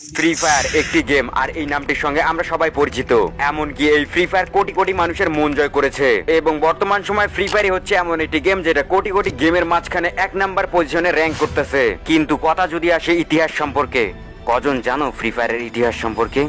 Free fire একটি game আর এই নামটির সঙ্গে আমরা সবাই পরিচিত। এমনকি এই ফ্রি ফায়ার কোটি কোটি মানুষের মন জয় করেছে। এবং বর্তমান সময় ফ্রি ফায়ারই হচ্ছে এমন একটি গেম যেটা কোটি কোটি গেমের মাঝখানে এক নাম্বার পজিশনে র্যাঙ্ক করতেছে। কিন্তু কথা যদি আসে ইতিহাস সম্পর্কে, কজন জানো ফ্রি ফায়ারের ইতিহাস সম্পর্কে?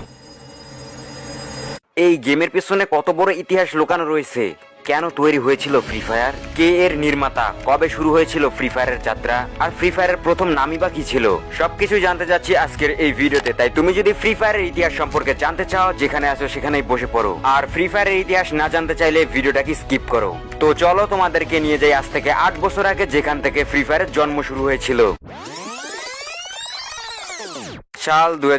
এই গেমের পেছনে কত বড় ইতিহাস লুকানো রয়েছে? কেন তৈরি হয়েছিল ফ্রি ফায়ার কে এর নির্মাতা? কবে শুরু হয়েছিল ফ্রি ফায়ারের যাত্রা? আর ফ্রি ফায়ারের প্রথম নামই বা কি ছিল? সবকিছু জানতে যাচ্ছি আজকের এই ভিডিওতে, তাই তুমি যদি ফ্রি ফায়ারের ইতিহাস সম্পর্কে জানতে চাও, যেখানে আছো সেখানেই বসে পড়ো। আর ফ্রি ফায়ারের ইতিহাস না জানতে চাইলে ভিডিওটাকে স্কিপ করো। তো চলো তোমাদেরকে নিয়ে যাই আজ থেকে আট বছর আগে যেখান থেকে ফ্রি ফায়ারের জন্ম শুরু হয়েছিল। সাল দুই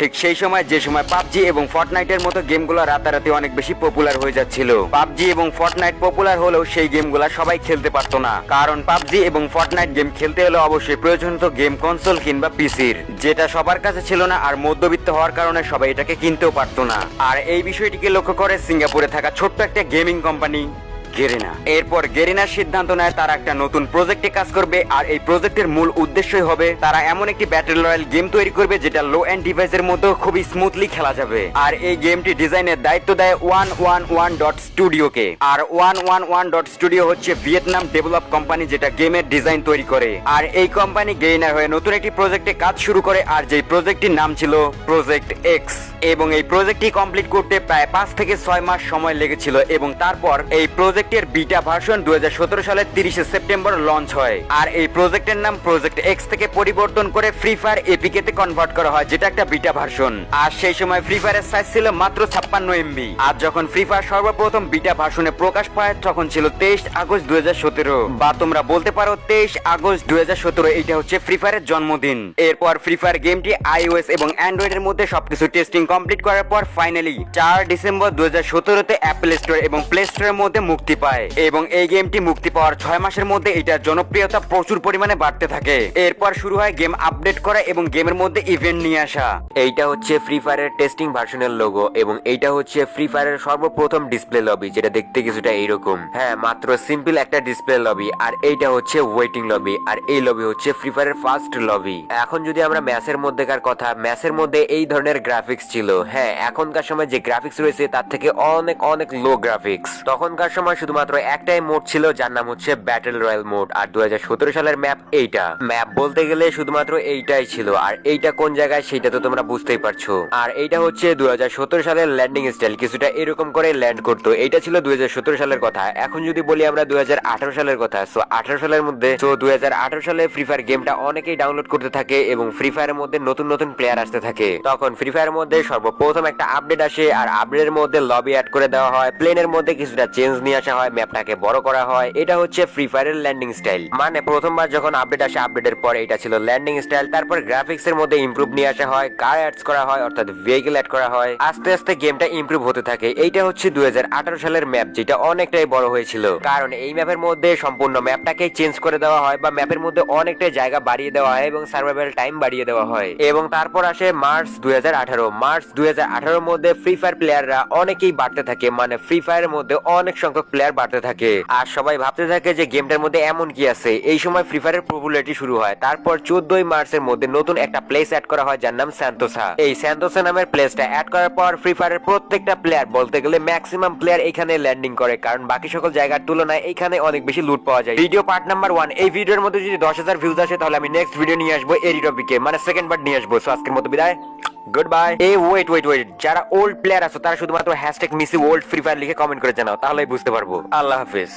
ঠিক সেই সময় যে সময় পাবজি এবং ফর্টনাইটের মতো গেমগুলো রাতারাতি অনেক বেশি পপুলার হয়ে যাচ্ছিল। পাবজি এবং ফর্টনাইট পপুলার হলেও সেই গেমগুলো সবাই খেলতে পারতো না। কারণ পাবজি এবং ফর্টনাইট গেম খেলতে হলে অবশ্যই প্রয়োজন হতো গেম কনসোল কিংবা পিসির। যেটা সবার কাছে ছিল না আর মধ্যবিত্ত হওয়ার কারণে সবাই এটাকে কিনতেও পারতো না। আর এই বিষয়টিকে লক্ষ্য করে সিঙ্গাপুরে থাকা ছোট্ট একটা গেমিং কোম্পানি গেরিনা। এরপর গেরিনার সিদ্ধান্ত নেয় তারা একটা নতুন প্রজেক্টে কাজ করবে, আর এই প্রজেক্টের মূল উদ্দেশ্যই হবে তারা এমন একটি ব্যাটেল রয়্যাল গেম তৈরি করবে যেটা লো এন্ড ডিভাইসের মধ্যে খুবই স্মুথলি খেলা যাবে। আর এই গেমটি ডিজাইনের দায়িত্ব দেয় ওয়ান ওয়ান ওয়ান ডট স্টুডিওকে আর one one one dot studio হচ্ছে ভিয়েতনাম ডেভেলপ কোম্পানি যেটা গেমের ডিজাইন তৈরি করে। আর এই কোম্পানি গেইনার হয়ে নতুন একটি প্রজেক্টে কাজ শুরু করে, আর যেই প্রজেক্টটির নাম ছিল প্রজেক্ট এক্স এবং এই প্রজেক্টটি কমপ্লিট করতে প্রায় পাঁচ থেকে ছয় মাস সময় লেগেছিল, এবং তারপর এই প্রজেক্টের বিটা ভার্সন দু সালের তিরিশে সেপ্টেম্বর লঞ্চ হয়। আর এই প্রজেক্টের নাম প্রজেক্ট এক্স থেকে পরিবর্তন করে ফ্রি ফায়ার এপিকে তে কনভার্ট করা হয়, যেটা একটা বিটা ভার্সন। আর সেই সময় ফ্রি ফায়ারের সাইজ ছিল মাত্র ছাপ্পান্ন এমবি আর যখন ফ্রি ফায়ার সর্বপ্রথম বিটা ভার্সনে প্রকাশ পায়, তখন ছিল তেইশ আগস্ট দু বা তোমরা বলতে পারো তেইশ আগস্ট দু এটা হচ্ছে ফ্রি ফায়ারের জন্মদিন। এরপর ফ্রি ফায়ার গেমটি আইওএস এবং অ্যান্ড্রয়েড এর মধ্যে সবকিছু টেস্টিং কমপ্লিট করার পর ফাইনালি চার ডিসেম্বর দু সতেরোতে অ্যাপেল স্টোর এবং প্লে স্টোরের মধ্যে মুক্তি পায় এবং এই গেমটি মুক্তি পাওয়ার ছয় মাসের মধ্যে এটার জনপ্রিয়তা প্রচুর পরিমাণে বাড়তে থাকে। এরপর শুরু হয় গেম আপডেট করা এবং গেমের মধ্যে ইভেন্ট নিয়ে আসা। এইটা হচ্ছে ফ্রি ফায়ারের টেস্টিং ভার্সনের লোগো এবং এইটা হচ্ছে ফ্রি ফায়ারের সর্বপ্রথম ডিসপ্লে লবি যেটা দেখতে কিছুটা এইরকম। হ্যাঁ মাত্র সিম্পল একটা ডিসপ্লে লবি আর এইটা হচ্ছে ওয়েটিং লবি আর এই লবি হচ্ছে ফ্রি ফায়ারের ফার্স্ট লবি এখন যদি আমরা ম্যাচের মধ্যেকার কথা, ম্যাচের মধ্যে এই ধরনের গ্রাফিক্স ছিল। হ্যাঁ এখনকার সময় যে গ্রাফিক্স রয়েছে, তার থেকে অনেক অনেক লো গ্রাফিক্স তখনকার সময় শুধুমাত্র একটাই মোড ছিল, যার নাম হচ্ছে ব্যাটেল রয়্যাল মোড আর দুই হাজার সতেরো সালের ম্যাপ এইটা। ম্যাপ বলতে গেলে শুধুমাত্র এইটাই ছিল, আর এইটা কোন জায়গায় সেটা তো তোমরা বুঝতেই পারছ। আর এইটা হচ্ছে দুই হাজার সতেরো সালের ল্যান্ডিং স্টাইল কিছুটা এরকম করে ল্যান্ড করতো। এইটা ছিল দু সালের কথা। এখন যদি বলি আমরা দুই হাজার আঠারো সালের কথা সো আঠারো সালের মধ্যে তো দুই হাজার আঠারো সালে ফ্রি ফায়ার গেমটা অনেকেই ডাউনলোড করতে থাকে এবং ফ্রি ফায়ারের মধ্যে নতুন নতুন প্লেয়ার আসতে থাকে। তখন ফ্রি ফায়ারের মধ্যে সর্বপ্রথম একটা আপডেট আসে, আর আপডেটের মধ্যে লবি অ্যাড করে দেওয়া হয়। প্লেনের মধ্যে কিছুটা চেঞ্জ নিয়ে আসা হয়, ম্যাপটাকে বড় করা হয়। এটা হচ্ছে ফ্রি ফায়ারের ল্যান্ডিং স্টাইল মানে প্রথমবার যখন আপডেট আসে আপডেটের পরে এটা ছিল ল্যান্ডিং স্টাইল তারপর গ্রাফিক্স এর মধ্যে ইমপ্রুভ নিয়ে আসা হয় কার অ্যাডস করা হয়, অর্থাৎ ভেহিকেল অ্যাড করা হয়। আস্তে আস্তে গেমটা ইমপ্রুভ হতে থাকে। এইটা হচ্ছে দুই সালের ম্যাপ যেটা অনেকটাই বড় হয়েছিল। কারণ এই ম্যাপের মধ্যে সম্পূর্ণ ম্যাপটাকে চেঞ্জ করে দেওয়া হয় বা ম্যাপের মধ্যে অনেকটাই জায়গা বাড়িয়ে দেওয়া হয় এবং সার্ভাইভাল টাইম বাড়িয়ে দেওয়া হয়। এবং তারপর আসে মার্চ দুই হাজার আঠারো। মার্চ দুই হাজার মধ্যে ফ্রি ফায়ার প্লেয়াররা অনেকেই বাড়তে থাকে। মানে ফ্রি ফায়ারের মধ্যে অনেক সংখ্যক প্লেয়ার বাড়তে থাকে। আর সবাই ভাবতে থাকে যে গেমটার মধ্যে এমন কি আছে। এই সময় ফ্রি ফায়ারের পপুলারিটি শুরু হয়। তারপর চোদ্দই মার্চের মধ্যে নতুন একটা প্লেস অ্যাড করা হয় যার নাম স্যান্তোসা এই স্যান্তোসা নামের প্লেসটা অ্যাড করার পর ফ্রি ফায়ারের প্রত্যেকটা প্লেয়ার বলতে গেলে ম্যাক্সিমাম প্লেয়ার এখানে ল্যান্ডিং করে। কারণ বাকি সকল জায়গার তুলনায় এখানে অনেক বেশি লুট পাওয়া যায়। ভিডিও পার্ট নাম্বার ওয়ান এই ভিডিওর মধ্যে যদি দশ হাজার ভিউজ আসে, তাহলে আমি নেক্সট ভিডিও নিয়ে আসব এই টপিকে মানে সেকেন্ড পার্ট নিয়ে আসব। সো আজকের মতো বিদায়। Good bye a wait wait wait যারা ওল্ড প্লেয়ার আছো, তারা শুধুমাত্র hashtag missy old free fire লিখে কমেন্ট করে জানাও, তাহলেই বুঝতে পারব। আল্লাহ হাফিজ।